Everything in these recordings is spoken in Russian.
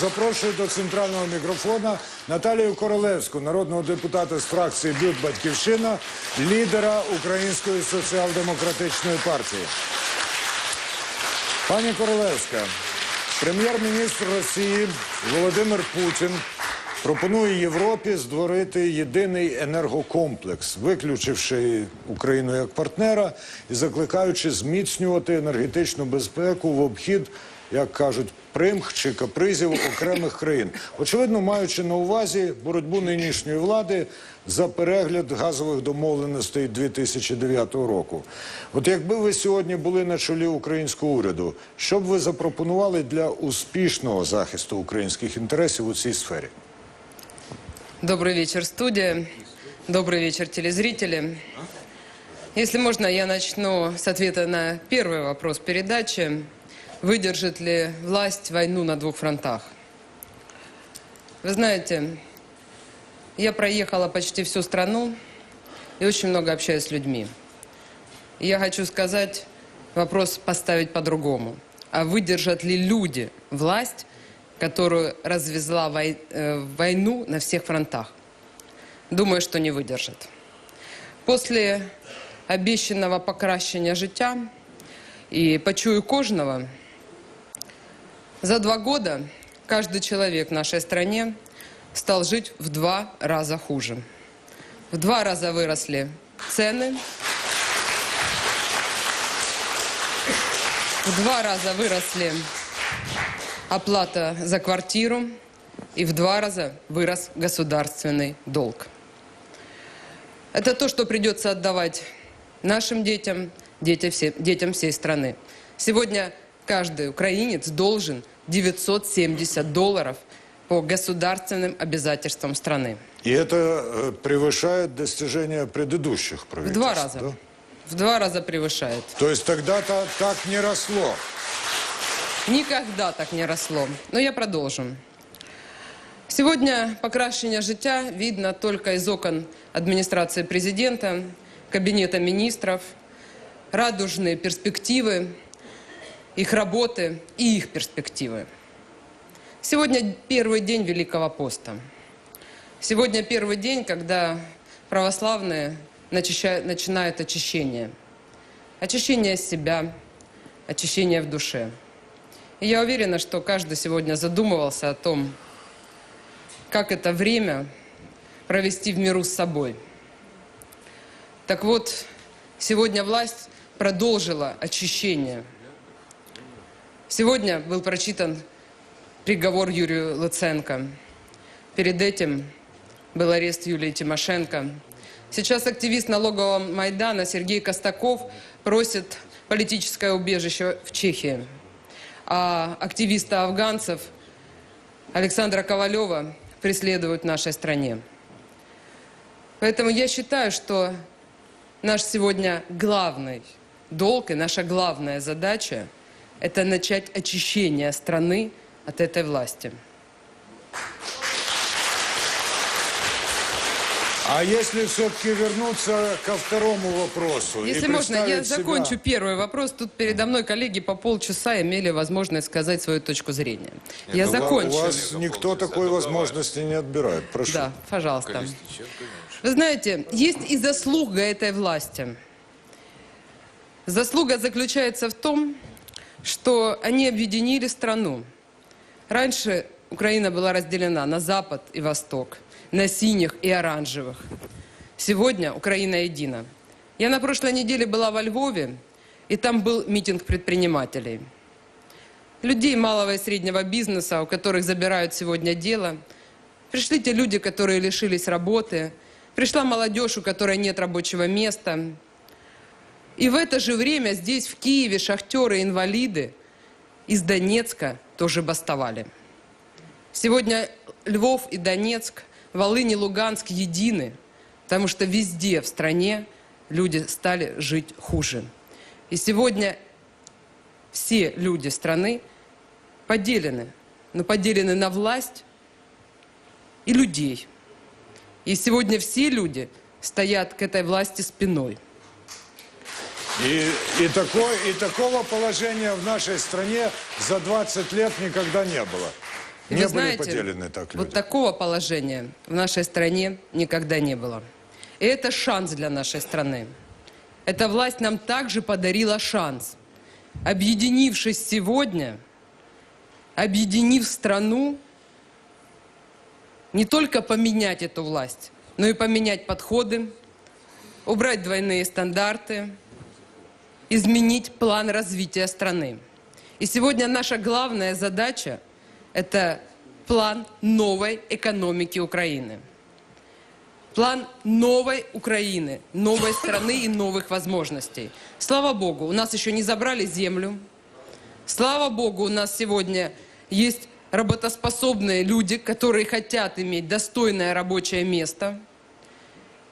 запрошую до центрального мікрофона Наталію Королевську, народного депутата з фракції Бют Батьківщина, лідера Української соціал-демократичної партії. Пані Королевська, прем'єр-міністр Росії Володимир Путін пропонує Європі створити єдиний енергокомплекс, виключивши Україну як партнера і закликаючи зміцнювати енергетичну безпеку в обхід, як кажуть, примх чи капризів окремих країн. Очевидно, маючи на увазі боротьбу нинішньої влади за перегляд газових домовленостей 2009 року. От якби ви сьогодні були на чолі українського уряду, що б ви запропонували для успішного захисту українських інтересів у цій сфері? Добрый вечер, студия. Добрый вечер, телезрители. Если можно, я начну с ответа на первый вопрос передачи. Выдержит ли власть войну на двух фронтах? Вы знаете, я проехала почти всю страну и очень много общаюсь с людьми. И я хочу сказать, вопрос поставить по-другому. А выдержат ли люди власть, которую развезла вой- э, войну на всех фронтах? Думаю, что не выдержат. После обещанного покращення життя и почую кожного, за два года каждый человек в нашей стране стал жить в два раза хуже. В два раза выросли цены, в два раза выросли оплата за квартиру и в два раза вырос государственный долг. Это то, что придется отдавать нашим детям, детям, все- детям всей страны. Сегодня каждый украинец должен 970 долларов по государственным обязательствам страны. И это э, превышает достижения предыдущих В правительств. два раза. да? В два раза превышает. То есть тогда-то так не росло. Никогда так не росло. Но я продолжу. Сегодня покращення життя видно только из окон администрации президента, кабинета министров, радужные перспективы, их работы и их перспективы. Сегодня первый день Великого поста. Сегодня первый день, когда православные начинают очищение. Очищение себя, очищение в душе. И я уверена, что каждый сегодня задумывался о том, как это время провести в миру с собой. Так вот, сегодня власть продолжила очищение. Сегодня был прочитан приговор Юрию Луценко. Перед этим был арест Юлии Тимошенко. Сейчас активист налогового Майдана Сергей Костаков просит политическое убежище в Чехии. А активиста афганцев Александра Ковалева преследуют в нашей стране. Поэтому я считаю, что наш сегодня главный долг и наша главная задача – это начать очищение страны от этой власти. А если все-таки вернуться ко второму вопросу? Если можно, я себя- закончу первый вопрос. Тут передо мной коллеги по полчаса имели возможность сказать свою точку зрения. я Ну, закончу. У вас никто такой возможности не отбирает. Прошу. Да, пожалуйста. Вы знаете, есть и заслуга этой власти. Заслуга заключается в том, что они объединили страну. Раньше Украина была разделена на Запад и Восток, на синих и оранжевых. Сегодня Украина едина. Я на прошлой неделе была во Львове, и там был митинг предпринимателей. Людей малого и среднего бизнеса, у которых забирают сегодня дело. Пришли те люди, которые лишились работы. Пришла молодежь, у которой нет рабочего места. И в это же время здесь, в Киеве, шахтеры и инвалиды из Донецка тоже бастовали. Сегодня Львов и Донецк, Волынь и Луганск едины, потому что везде в стране люди стали жить хуже. И сегодня все люди страны поделены, но поделены на власть и людей. И сегодня все люди стоят к этой власти спиной. И, и, такой, и такого положения в нашей стране за 20 лет никогда не было. И Не были знаете, поделены так люди. вот такого положения в нашей стране никогда не было. И это шанс для нашей страны. Эта власть нам также подарила шанс. Объединившись сегодня, объединив страну, не только поменять эту власть, но и поменять подходы, убрать двойные стандарты, изменить план развития страны. И сегодня наша главная задача – это план новой экономики Украины. План новой Украины, новой страны и новых возможностей. Слава Богу, у нас еще не забрали землю. Слава Богу, у нас сегодня есть работоспособные люди, которые хотят иметь достойное рабочее место.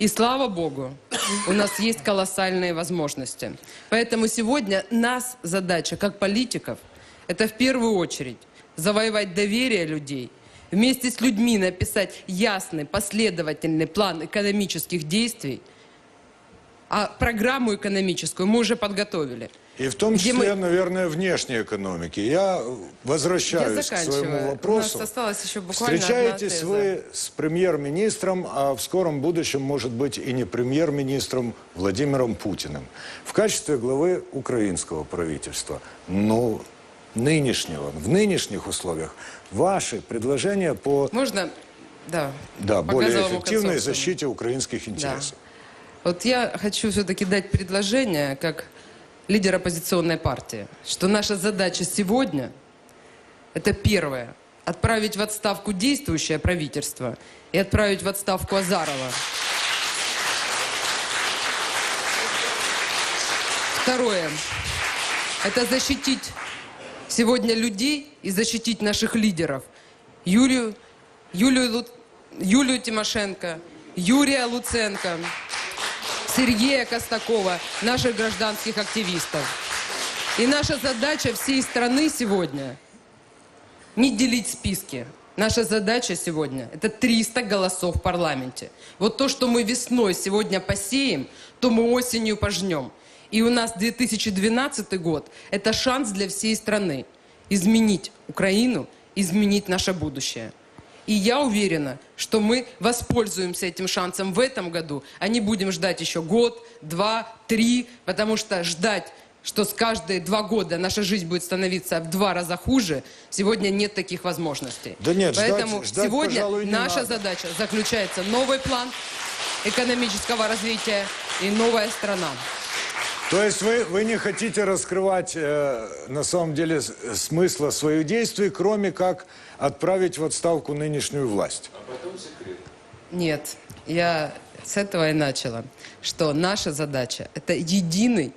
И слава Богу, у нас есть колоссальные возможности. Поэтому сегодня нас задача, как политиков, это в первую очередь завоевать доверие людей, вместе с людьми написать ясный, последовательный план экономических действий, а программу экономическую мы уже подготовили. И в том числе, мы- наверное, внешней экономики. Я возвращаюсь Я к своему У вопросу. нас осталось еще буквально Встречаетесь вы с премьер-министром, а в скором будущем, может быть, и не премьер-министром Владимиром Путиным в качестве главы украинского правительства. Но нынешнего, в нынешних условиях ваши предложения по Можно, да, да, более эффективной защите украинских интересов. Вот я хочу все-таки дать предложение, как лидер оппозиционной партии, что наша задача сегодня – это первое – отправить в отставку действующее правительство и отправить в отставку Азарова. Второе – это защитить сегодня людей и защитить наших лидеров. Юлию, Юлию, Юлию Тимошенко, Юрия Луценко, Сергея Костакова, наших гражданских активистов. И наша задача всей страны сегодня не делить списки. Наша задача сегодня – это 300 голосов в парламенте. Вот то, что мы весной сегодня посеем, то мы осенью пожнем. И у нас 2012 год – это шанс для всей страны изменить Украину, изменить наше будущее. И я уверена, что мы воспользуемся этим шансом в этом году, а не будем ждать еще год, два, три, потому что ждать, что с каждые два года наша жизнь будет становиться в два раза хуже, сегодня нет таких возможностей. Да нет, ждать- Поэтому ждать, сегодня пожалуй, наша надо. задача заключается новый план экономического развития и новая страна. То есть вы, вы не хотите раскрывать э, на самом деле смысла своих действий, кроме как отправить в отставку нынешнюю власть? Нет, я с этого и начала, что наша задача – это единый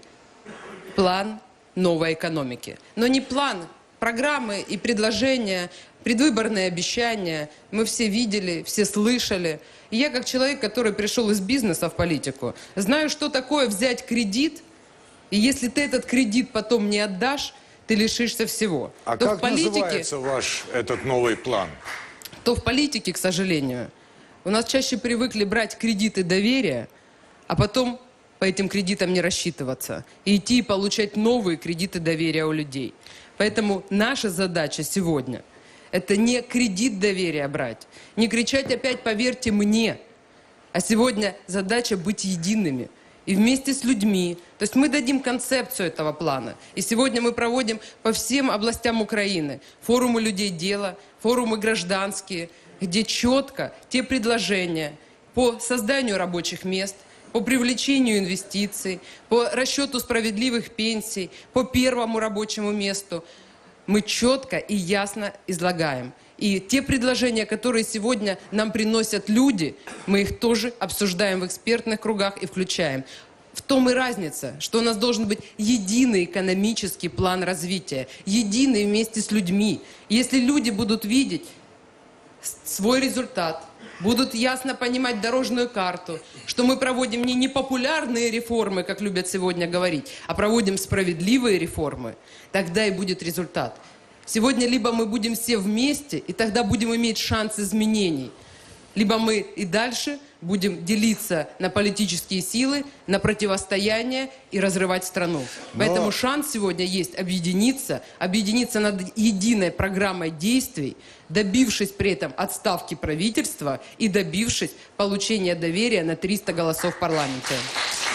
план новой экономики. Но не план, программы и предложения, предвыборные обещания. Мы все видели, все слышали. И я, как человек, который пришел из бизнеса в политику, знаю, что такое взять кредит, и если ты этот кредит потом не отдашь, ты лишишься всего. А То как в политике называется ваш этот новый план? то в политике, к сожалению, у нас чаще привыкли брать кредиты доверия, а потом по этим кредитам не рассчитываться и идти и получать новые кредиты доверия у людей. Поэтому наша задача сегодня – это не кредит доверия брать, не кричать опять «поверьте мне», а сегодня задача быть едиными и вместе с людьми. То есть мы дадим концепцию этого плана. И сегодня мы проводим по всем областям Украины форумы людей дела, форумы гражданские, где четко те предложения по созданию рабочих мест, по привлечению инвестиций, по расчету справедливых пенсий, по первому рабочему месту мы четко и ясно излагаем. И те предложения, которые сегодня нам приносят люди, мы их тоже обсуждаем в экспертных кругах и включаем. В том и разница, что у нас должен быть единый экономический план развития, единый вместе с людьми. Если люди будут видеть свой результат, будут ясно понимать дорожную карту, что мы проводим не непопулярные реформы, как любят сегодня говорить, а проводим справедливые реформы, тогда и будет результат. Сегодня либо мы будем все вместе, и тогда будем иметь шанс изменений. либо мы и дальше будем делиться на политические силы, на противостояние и разрывать страну. Но- Поэтому шанс сегодня есть объединиться, объединиться над единой программой действий, добившись при этом отставки правительства и добившись получения доверия на 300 голосов в парламенте.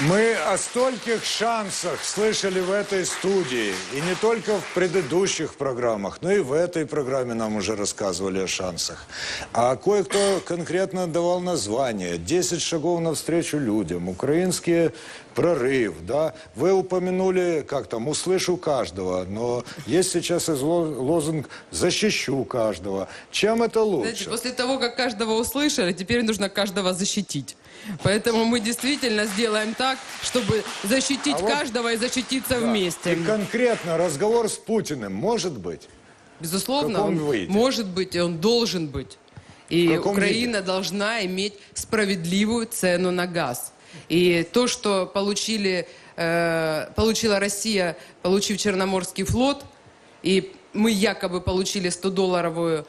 Мы о стольких шансах слышали в этой студии. И не только в предыдущих программах, но и в этой программе нам уже рассказывали о шансах. А кое-кто конкретно давал название. «10 шагов навстречу людям», «Украинский прорыв». Да? Вы упомянули, как там, «Услышу каждого», но есть сейчас и лозунг «Защищу каждого». Чем это лучше? Знаете, после того, как каждого услышали, теперь нужно каждого защитить. Поэтому мы действительно сделаем так, чтобы защитить А вот- каждого и защититься И вместе. конкретно разговор с Путиным может быть? Безусловно, он виде? может быть, и он должен быть. И Украина должна иметь справедливую цену на газ. И то, что получили, э, получила Россия, получив Черноморский флот, и мы якобы получили 100-долларовую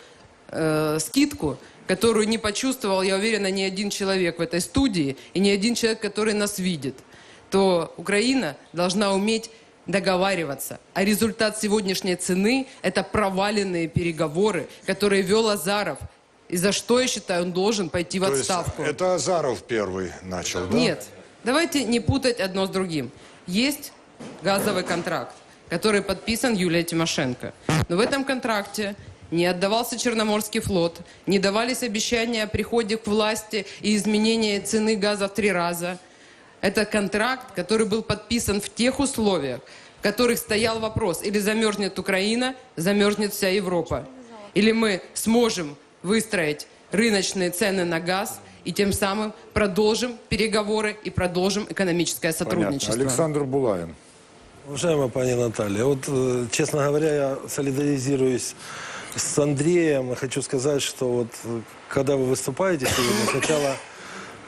э, скидку, которую не почувствовал, я уверена, ни один человек в этой студии и ни один человек, который нас видит, то Украина должна уметь договариваться. А результат сегодняшней цены – это проваленные переговоры, которые вел Азаров. И за что, я считаю, он должен пойти в То есть отставку. это Азаров первый начал, да? Нет, давайте не путать одно с другим. Есть газовый контракт, который подписан Юлией Тимошенко. Но в этом контракте не отдавался Черноморский флот, не давались обещания о приходе к власти и изменении цены газа в три раза. Это контракт, который был подписан в тех условиях, в которых стоял вопрос, или замерзнет Украина, замерзнет вся Европа. Или мы сможем выстроить рыночные цены на газ и тем самым продолжим переговоры и продолжим экономическое Понятно. сотрудничество. Александр Булавин. Уважаемая пани Наталья, вот, честно говоря, я солидаризируюсь с Андреем. Хочу сказать, что вот э, когда вы выступаете сегодня, сначала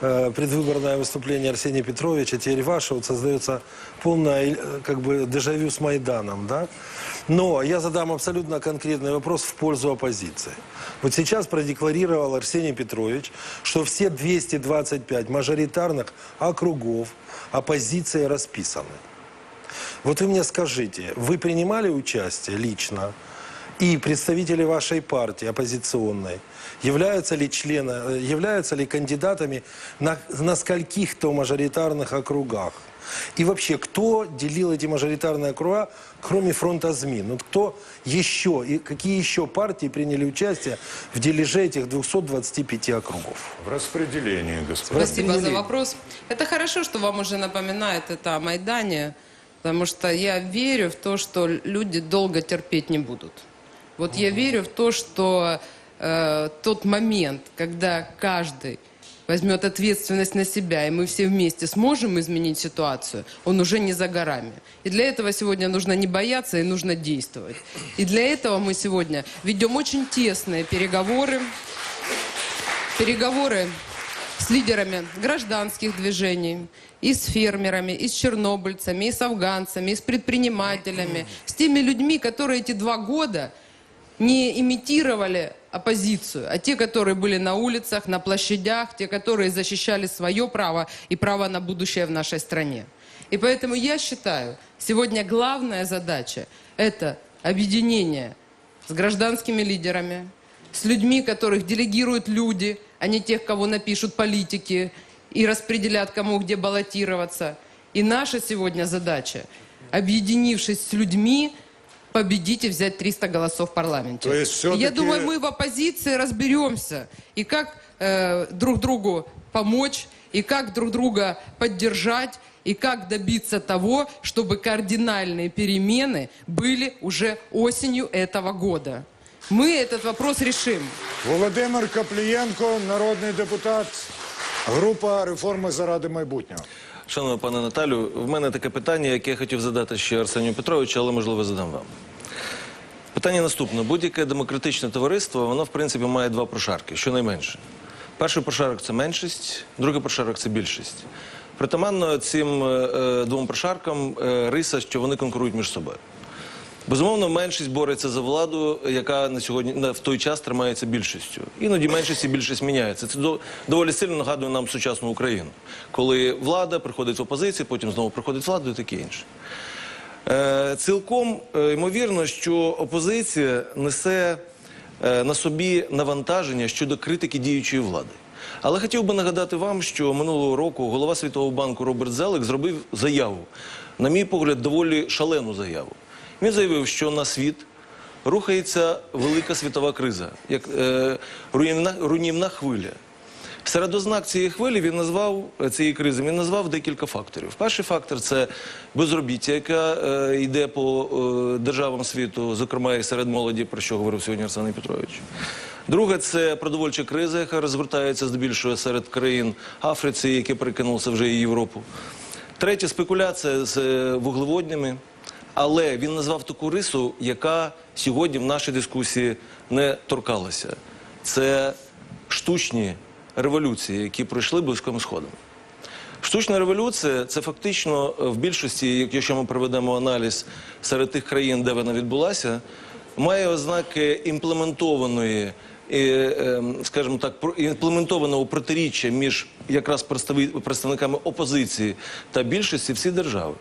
э, предвыборное выступление Арсения Петровича, теперь ваше, вот создается полное э, как бы дежавю с Майданом, да? Но я задам абсолютно конкретный вопрос в пользу оппозиции. Вот сейчас продекларировал Арсений Петрович, что все 225 мажоритарных округов оппозиции расписаны. Вот вы мне скажите, вы принимали участие лично и представители вашей партии оппозиционной являются ли члены, э, являются ли кандидатами на, на скольких-то мажоритарных округах? И вообще, кто делил эти мажоритарные округа, кроме фронта ЗМИ? Ну, кто еще, и какие еще партии приняли участие в дележе этих 225 округов? В распределении, господин. Спасибо за вопрос. Это хорошо, что вам уже напоминает это о Майдане, потому что я верю в то, что люди долго терпеть не будут. Вот я верю в то, что э, тот момент, когда каждый возьмет ответственность на себя, и мы все вместе сможем изменить ситуацию, он уже не за горами. И для этого сегодня нужно не бояться и нужно действовать. И для этого мы сегодня ведем очень тесные переговоры переговоры с лидерами гражданских движений, и с фермерами, и с чернобыльцами, и с афганцами, и с предпринимателями, с теми людьми, которые эти два года не имитировали оппозицию, а те, которые были на улицах, на площадях, те, которые защищали свое право и право на будущее в нашей стране. И поэтому я считаю, сегодня главная задача – это объединение с гражданскими лидерами, с людьми, которых делегируют люди, а не тех, кого напишут политики и распределят, кому где баллотироваться. И наша сегодня задача, объединившись с людьми, победить и взять 300 голосов в парламенте. То есть Я думаю, мы в оппозиции разберемся, и как э, друг другу помочь, и как друг друга поддержать, и как добиться того, чтобы кардинальные перемены были уже осенью этого года. Мы этот вопрос решим. Володимир Каплієнко, народний депутат, група реформи заради майбутнього. Шановна пане Наталю, в мене таке питання, яке я хотів задати ще Арсенію Петровичу, але можливо задам вам. Питання наступне: будь-яке демократичне товариство, воно в принципі має два прошарки, щонайменше. Перший прошарок це меншість, другий прошарок це більшість. Притаманно цим е, е, двом прошаркам е, риса, що вони конкурують між собою. Безумовно, меншість бореться за владу, яка на сьогодні в той час тримається більшістю. Іноді меншість і більшість міняється. Це доволі сильно нагадує нам сучасну Україну, коли влада приходить в опозицію, потім знову приходить влада і таке інше. Е, Цілком е, ймовірно, що опозиція несе е, на собі навантаження щодо критики діючої влади. Але хотів би нагадати вам, що минулого року голова Світового банку Роберт Зелик зробив заяву, на мій погляд, доволі шалену заяву. Він заявив, що на світ рухається велика світова криза, як е, руйнівна, руйнівна хвиля. Серед ознак цієї хвилі він назвав е, цієї кризи. Він назвав декілька факторів. Перший фактор це безробіття, яке е, йде по е, державам світу, зокрема і серед молоді, про що говорив сьогодні Арсеній Петрович. Друге це продовольча криза, яка розгортається здебільшого серед країн Африці, які перекинулися вже і Європу. Третє спекуляція з е, вуглеводнями. Але він назвав таку рису, яка сьогодні в нашій дискусії не торкалася. Це штучні революції, які пройшли близьким сходом. Штучна революція це фактично е, в більшості, якщо ми проведемо аналіз серед тих країн, де вона відбулася, має ознаки імплементованої, е, е, скажімо так, імплементованого протиріччя між якраз представниками опозиції та більшості всі держави.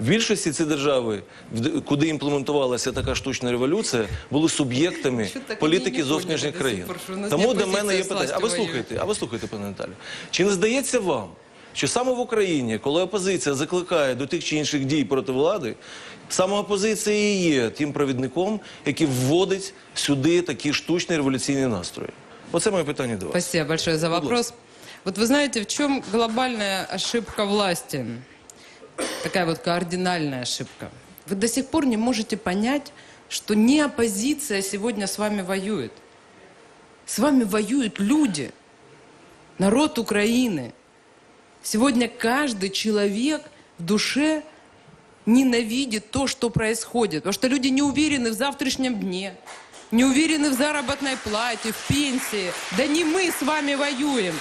В більшості ці держави, в- куди імплементувалася така штучна революція, були суб'єктами політики зовнішніх країн. Тому до мене є питання. А ви слухайте, а ви слухайте, пане Наталі. Чи не здається вам, що саме в Україні, коли опозиція закликає до тих чи інших дій проти влади, саме опозиція і є тим провідником, який вводить сюди такі штучні революційні настрої? Оце моє питання до вас. Спасибо большое за вопрос. Вот вы знаете, в чем глобальная ошибка власти? Такая вот кардинальная ошибка. Вы до сих пор не можете понять, что не оппозиция сегодня с вами воюет. С вами воюют люди, народ Украины. Сегодня каждый человек в душе ненавидит то, что происходит. Потому что люди не уверены в завтрашнем дне, не уверены в заработной плате, в пенсии. Да не мы с вами воюем.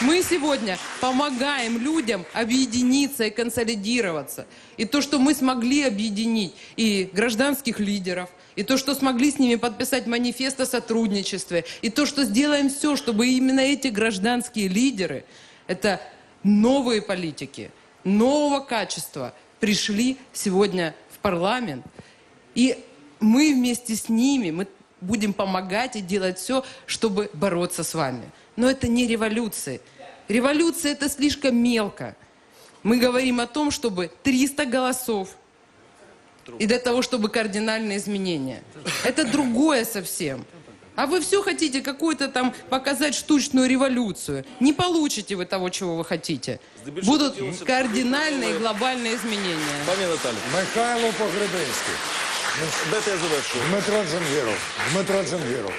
Мы сегодня помогаем людям объединиться и консолидироваться. И то, что мы смогли объединить и гражданских лидеров, и то, что смогли с ними подписать манифест о сотрудничестве, и то, что сделаем все, чтобы именно эти гражданские лидеры, это новые политики, нового качества, пришли сегодня в парламент. И мы вместе с ними, мы будем помогать и делать все, чтобы бороться с вами. Но это не революция. Революция это слишком мелко. Мы говорим о том, чтобы 300 голосов и для того, чтобы кардинальные изменения. Это другое совсем. А вы все хотите какую-то там показать штучную революцию. Не получите вы того, чего вы хотите. Здебільшого Будут хотілося б, кардинальные и глобальные изменения. Пані Наталі, Михайло Погребинський, дайте я завершу. Дмитро Джангіров. Дмитро Джангіров.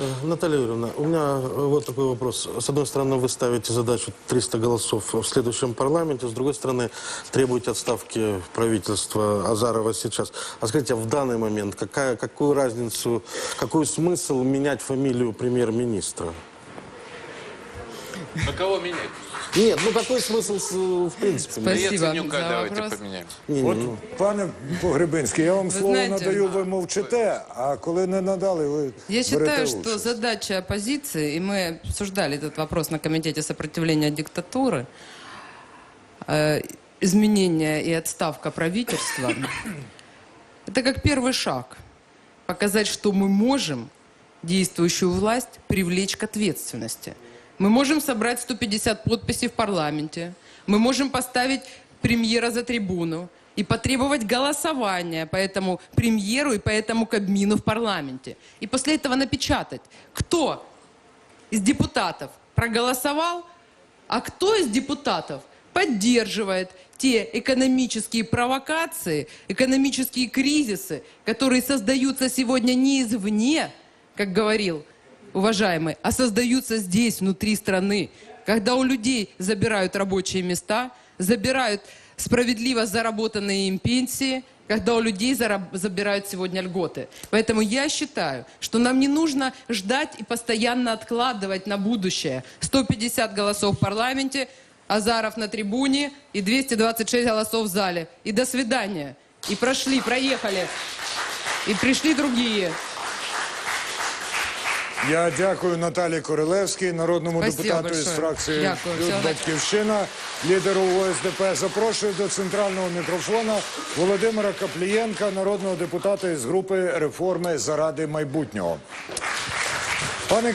Э, Наталья Юрьевна, у меня э, вот такой вопрос. С одной стороны, вы ставите задачу 300 голосов в следующем парламенте, с другой стороны, требуете отставки правительства Азарова сейчас. А скажите, а в данный момент какая, какую разницу, какой смысл менять фамилию премьер-министра? А кого менять? Нет, ну какой смысл в принципе? Спасибо Яценюка за давайте вопрос. поменяем. Не, не, От, ну. пане Погребинський, я вам слово знаєте, надаю, ви мовчите, а коли не надали, ви Я считаю, что задача оппозиции, и мы обсуждали этот вопрос на Комитете сопротивления диктатуры, э, изменение и отставка правительства, это как первый шаг. Показать, что мы можем действующую власть привлечь к ответственности. Мы можем собрать 150 подписей в парламенте. Мы можем поставить премьера за трибуну и потребовать голосования по этому премьеру и по этому Кабмину в парламенте. И после этого напечатать, кто из депутатов проголосовал, а кто из депутатов поддерживает те экономические провокации, экономические кризисы, которые создаются сегодня не извне, как говорил уважаемый, а создаются здесь, внутри страны, когда у людей забирают рабочие места, забирают справедливо заработанные им пенсии, когда у людей забирают сегодня льготы. Поэтому я считаю, что нам не нужно ждать и постоянно откладывать на будущее 150 голосов в парламенте, Азаров на трибуне и 226 голосов в зале. И до свидания. И прошли, проехали. И пришли другие. Я дякую Наталі Королевській, народному Спасибо депутату із фракції Дякую. «Люд Батьківщина, лідеру ОСДП. Запрошую до центрального мікрофона Володимира Каплієнка, народного депутата із групи реформи заради майбутнього. Пане